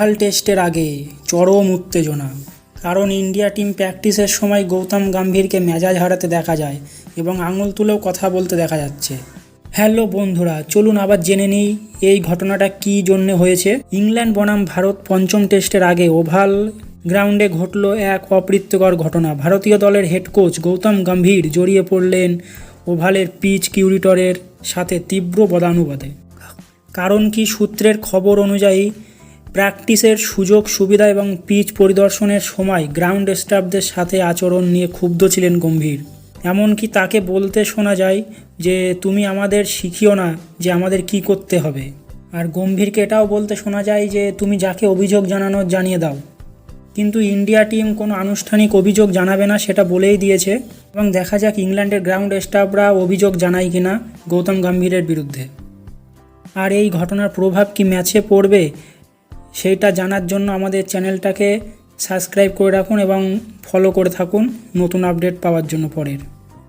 ভালো টেস্টের আগে, চরম উত্তেজনা। কারণ ইন্ডিয়া টিম প্র্যাকটিসের সময় গৌতম গম্ভীরকে মেজাজ হারাতে দেখা যায় এবং আঙুল তুলেও কথা বলতে দেখা যাচ্ছে। হ্যালো বন্ধুরা, চলুন আবার জেনে নিই এই ঘটনাটা কী জন্যে হয়েছে। ইংল্যান্ড বনাম ভারত পঞ্চম টেস্টের আগে ওভাল গ্রাউন্ডে ঘটল এক অপ্রীতিকর ঘটনা। ভারতীয় দলের হেড কোচ গৌতম গম্ভীর জড়িয়ে পড়লেন ওভালের পিচ কিউরিটরের সাথে তীব্র বদানুবাদে। কারণ কি সূত্রের খবর অনুযায়ী প্র্যাকটিসের সুযোগ, সুবিধা এবং পিচ পরিদর্শনের সময় গ্রাউন্ড স্টাফদের সাথে আচরণ নিয়ে ক্ষুব্ধ ছিলেন গম্ভীর। এমনকি তাকে বলতে শোনা যায় যে, তুমি আমাদের শিখিও না যে আমাদের কি করতে হবে। আর গম্ভীরকে এটাও বলতে শোনা যায় যে, তুমি যাকে অভিযোগ জানানোর জানিয়ে দাও। কিন্তু ইন্ডিয়া টিম কোনো আনুষ্ঠানিক অভিযোগ জানাবে না সেটা বলেই দিয়েছে এবং দেখা যাক ইংল্যান্ডের গ্রাউন্ড স্টাফরা অভিযোগ জানায় কিনা গৌতম গম্ভীরের বিরুদ্ধে। আর এই ঘটনার প্রভাব কি ম্যাচে পড়বে? সেইটা জানার জন্য আমাদের চ্যানেলটাকে সাবস্ক্রাইব করে রাখুন এবং ফলো করে থাকুন নতুন আপডেট পাওয়ার জন্য পরের।